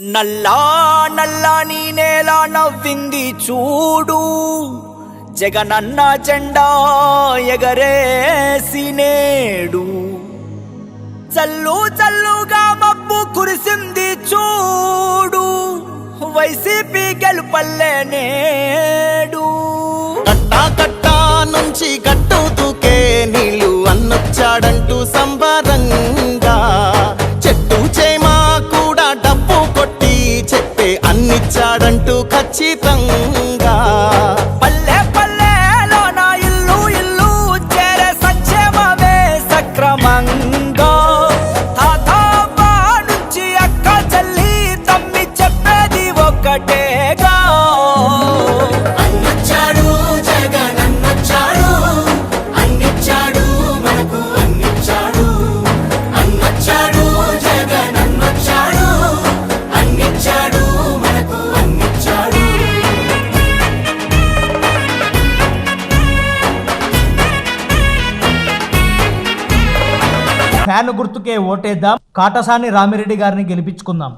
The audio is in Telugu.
నల్లా నల్లాని నేల నవ్వింది చూడు. జగనన్న జెండా ఎగరేసి నేడు. చల్లు చల్లుగా మబ్బు కురిసింది చూడు. వైసీపీ గెలుపల్లే నేడు. కట్టా కట్టా నుంచి గట్టు తూకే నీళ్ళు అన్నొచ్చాడంటూ సంబరంగా అన్నిచ్చాడంటూ ఖచ్చితంగా. పల్లె పల్లెలో నా ఇల్లు ఇల్లు చేరే సంక్షేమమే సక్రమంగా. తాతాబా నుంచి అక్క చెల్లి తమ్మి చెప్పేది ఒక్కటేగా అన్నొచ్చాడు ఫ్యాన్ గుర్తుకే ఓటేద్దాం. కాటసాని రామిరెడ్డి గారిని గెలిపించుకుందాం.